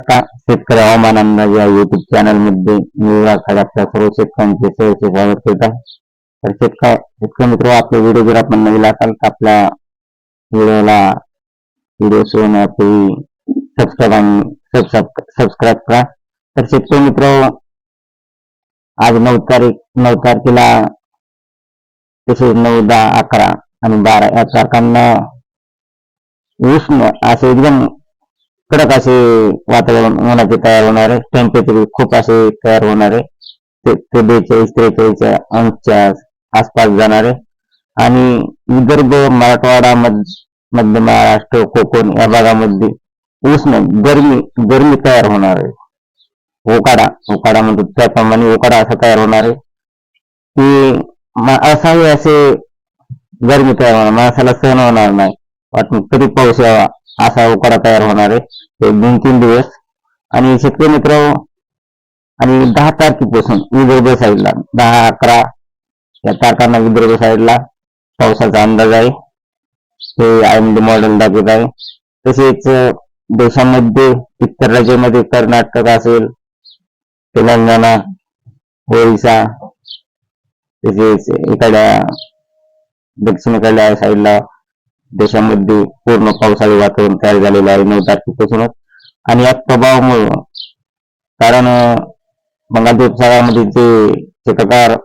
शेतकरी हवामान अंदाज या युट्यूब चॅनलमध्ये मी राखाड आपल्या सर्व शेतकऱ्यांचे सहर्ष स्वागत करत. आहे तर शेतकरी शेतकरी मित्र आपले व्हिडिओ जर आपण नवीन असाल तर आपल्या व्हिडिओला व्हिडिओ सोडण्यापूर्वी सबस्क्राईब सबस्क्राईब करा. तर शेतकरी मित्र आज नऊ तारीख नऊ तारखेला तसेच नऊ दहा अकरा आणि बारा या तारखांना उष्ण असे एकदम कडक असे वातावरण उन्हाचे तयार होणारे टेम्परेचर खूप असे तयार होणारे ते ते बेचाळीस त्रेचाळीस अंशच्या आसपास जाणारे आणि विदर्भ मराठवाडा मध मध्य महाराष्ट्र कोकण या भागामध्ये उष्ण गरमी गरमी तयार होणार आहे. उकाडा ओकाडा म्हणतो त्याप्रमाणे उकाडा असा तयार होणार आहे. की मा- असे गरमी तयार होणार माणसाला सहन होणार नाही. वाटून. कधी पाऊस यावा असा उकाडा तयार होणार आहे. ते दोन तीन दिवस. आणि शेतकरी मित्र आणि दहा तारखेपासून विदर्भ साईडला दहा अकरा या तारखांना विदर्भ साईडला पावसाचा अंदाज आहे. हे आय एम डी मॉडेल दाखवत आहे. तसेच देशामध्ये इतर राज्यामध्ये कर्नाटक असेल तेलंगणा ओरिसा तसेच इकडल्या दक्षिणेकडल्या साईडला देशामध्ये पूर्ण पावसाळी वातावरण तयार झालेलं आहे नऊ तारखेपासूनच. आणि या प्रभावामुळे कारण अं, बंगालच्या उपसागरामध्ये जे चक्रकार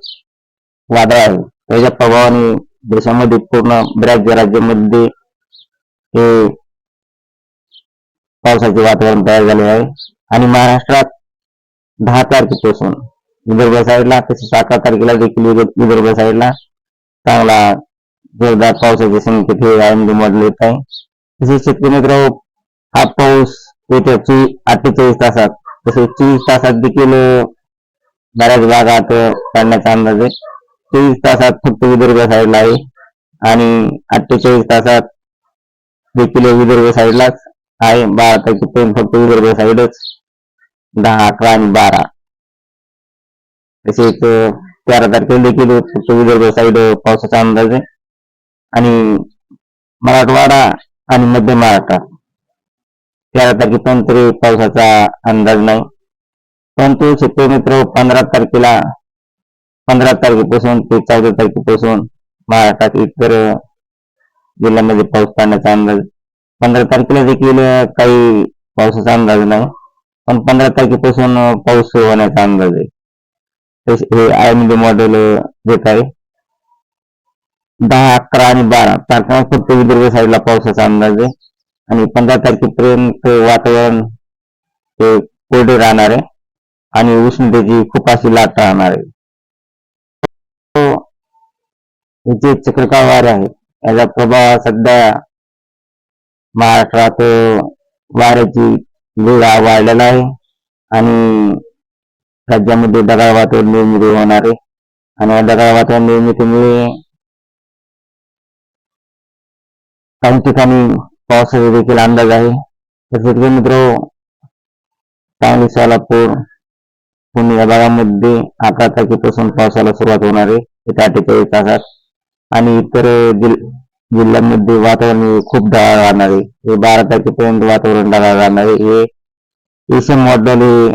वादळ आहे त्याच्या प्रभावाने देशामध्ये पूर्ण बऱ्याच राज्यामध्ये हे पावसाचे वातावरण तयार झाले आहे. आणि महाराष्ट्रात दहा तारखेपासून विदर्भ साईडला तसेच अकरा तारखेला देखील विदर्भ साईडला चांगला जोरदार पावसाची संकेत हे आयएमडी मॉडेल येत आहे तसेच शेतकरी मित्र हो, हा पाऊस येत्या चोवीस अठ्ठेचाळीस तासात तसेच चोवीस तासात देखील हो, बऱ्याच भागात हो, अं, पडण्याचा अंदाज आहे. चोवीस तासात फक्त विदर्भ साईडला आहे आणि अठ्ठेचाळीस तासात देखील विदर्भ साईडलाच आहे. बारा तारखेपर्यंत फक्त विदर्भ साईडच दहा अकरा आणि बारा. तसेच तेरा तारखेला देखील फक्त विदर्भ साईड पावसाचा अंदाज आहे. आणि मराठवाडा आणि मध्य महाराष्ट्र तेरा तारखेपर्यंत तरी पावसाचा अंदाज नाही. परंतु शेतकरी मित्र पंधरा तारखेला पंधरा तारखेपासून ते चौदा तारखेपासून महाराष्ट्रात इतर जिल्ह्यामध्ये पाऊस पडण्याचा अंदाज पंधरा तारखेला देखील काही पावसाचा अंदाज नाही पण पंधरा तारखेपासून पाऊस होण्याचा अंदाज आहे. हे आय एम डी मॉडेल देत आहे. दहा अकरा आणि बारा. तारखा फक्त विदर्भ साईडला पावसाचा अंदाज आहे. आणि पंधरा तारखेपर्यंत वातावरण हे कोरडे राहणार आहे. आणि उष्णतेची खूप अशी लाट राहणार आहे. हो. जे चक्रकार वारे आहे याचा प्रभाव सध्या महाराष्ट्रात वाऱ्याची वेग वाढलेला आहे. आणि राज्यामध्ये दगाळ वातावरण निर्मिती होणार आहे. आणि या दगाळ वातावरण निर्मितीमुळे काही ठिकाणी पावसाचा देखील अंदाज आहे तर शेतकरी मित्र सांगली सोलापूर पुणे या भागामध्ये अकरा तारखेपासून पावसाला सुरुवात होणार आहे येत्या अठ्ठेचाळीस तासात आणि इतर जिल्ह्यांमध्ये वातावरण खूप ढगाळ राहणार आहे हे बारा तारखेपर्यंत वातावरण ढगाळ राहणार आहे हे एशियन मॉडेल हे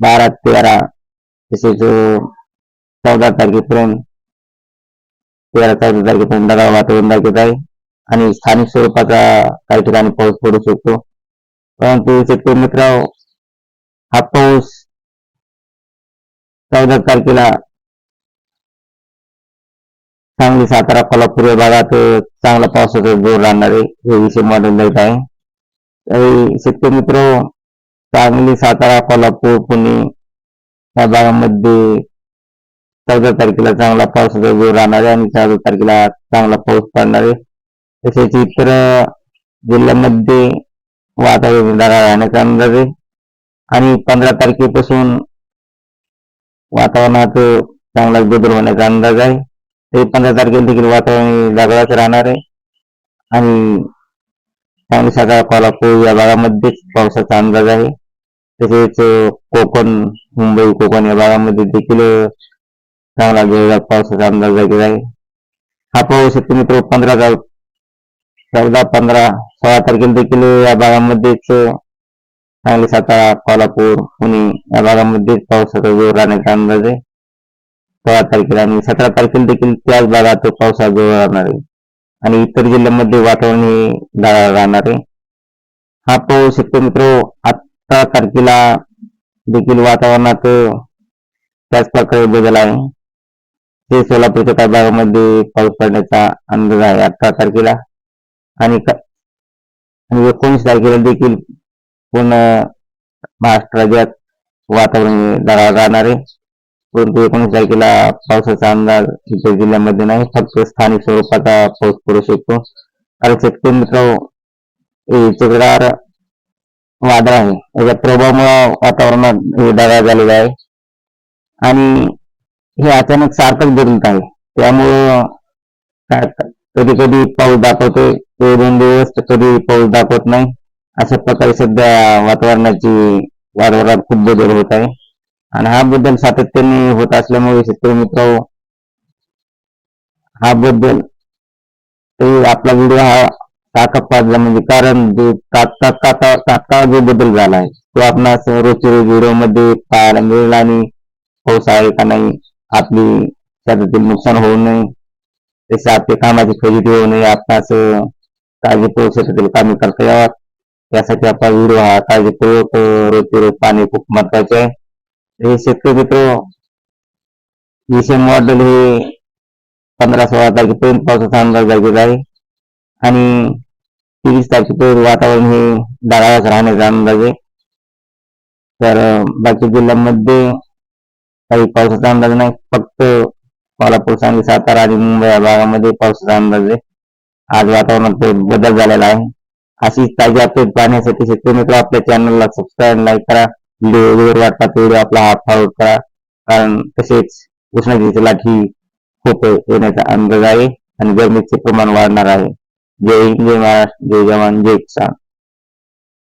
बारा तेरा तसेच चौदा तारखेपर्यंत तेरा चौदा तारखेपर्यंत ढगाळ वातावरण दाखवत आहे आणि स्थानिक स्वरूपाचा काही ठिकाणी पाऊस पडू शकतो. परंतु शेतकरी मित्र हा पाऊस चौदा तारखेला सांगली सातारा कोल्हापूर या भागात चांगला पावसाचा जोर राहणार आहे. हे विषय मॉडेल देत आहे. तरी शेतकरी मित्र सांगली सातारा कोल्हापूर पुणे या भागामध्ये चौदा तारखेला चांगला पावसाचा जोर राहणार आहे आणि चौदा तारखेला चांगला पाऊस पडणार आहे. तसेच इतर जिल्ह्यामध्ये वातावरण राहण्याचा अंदाज आहे. आणि पंधरा तारखेपासून वातावरणात चांगला बदल होण्याचा अंदाज आहे. ते पंधरा तारखेला देखील वातावरण ढगाळच राहणार आहे. आणि सांगली सातारा कोल्हापूर या भागामध्येच पावसाचा अंदाज आहे. तसेच कोकण मुंबई कोकण या भागामध्ये देखील चांगला जोरदार पावसाचा अंदाज आहे. हा पाऊस तुम्ही मित्र पंधरा चौदा पंधरा सोळा तारखेला देखील या भागामध्येच सांगली सातारा कोल्हापूर पुणे या भागामध्येच पावसाचा जोर राहण्याचा अंदाज आहे सोळा तारखेला आणि सतरा तारखेला देखील त्याच भागात पावसाचा जोर राहणार आहे. आणि इतर जिल्ह्यांमध्ये वातावरण हे ढगाळ राहणार आहे. हा पाऊस शकतो मित्र अठरा तारखेला देखील वातावरणात त्याच प्रकारे बदल आहे. ते सोलापूरच्या काही भागामध्ये पाऊस पडण्याचा अंदाज आहे अठरा तारखेला. आणि आणि एकोणीस तारखेला देखील पूर्ण महाराष्ट्र राज्यात वातावरण ढगाळ राहणार आहे. परंतु एकोणीस तारखेला पावसाचा अंदाज इतर जिल्ह्यामध्ये नाही. फक्त स्थानिक स्वरूपाचा पाऊस पडू शकतो. कारण शेतकरी मित्र चक्रार वादळ आहे. याच्या प्रभावामुळे वातावरणात हे झालेला झालेलं आहे. आणि हे अचानक सारखंच बदलत आहे. त्यामुळं काय कधी कधी पाऊस दाखवतोय ते दोन दिवस तर कधी पाऊस दाखवत नाही. अशा प्रकारे सध्या वातावरणाची वातावरणात खूप बदल होत आहे. आणि हा बदल सातत्याने होत असल्यामुळे शेतकरी मित्र हा बदल ते आपला व्हिडिओ हा टाकत पाडला म्हणजे कारण जो तात्काळ तात्काळ जो बदल झाला आहे तो आपणास रोजच्या रोज व्हिडिओमध्ये पाहायला मिळेल आणि पाऊस आहे का नाही आपली शेतातील नुकसान होऊ नये. तसे आपली कामाची फजिती होऊ नये आपणास काळजीपूर्वक शेतातील कामे करता यावं यासाठी आपला व्हिडिओ हा काळजीपूर्वक अं, रोजचे रोज पाणी खूप महत्त्वाचे आहे हे शेतकरी मित्र विषय मॉडेल हे पंधरा सोळा तारखेपर्यंत पावसाचा अंदाज लागेल आहे आणि तेवीस तारखेपर्यंत वातावरण हे ढगाळच राहण्याचा अंदाज आहे तर बाकी जिल्ह्यांमध्ये काही पावसाचा अंदाज नाही फक्त कोल्हापूर सांगली सातारा आणि मुंबई या भागामध्ये पावसाचा अंदाज आहे. आज वातावरणात बदल झालेला आहे. अशीच ताजी अपडेट पाहण्यासाठी शेतकरी मित्र आपल्या चॅनलला सबस्क्राईब लाईक करा. व्हिडिओ वगैरे वाटला व्हिडिओ आपला हात फॉरवर्ड करा. कारण तसेच उष्णतेची लाठी खूप येण्याचा अंदाज आहे आणि गरमीचे प्रमाण वाढणार आहे. जय हिंद जय महाराष्ट्र जय जवान जय किसान.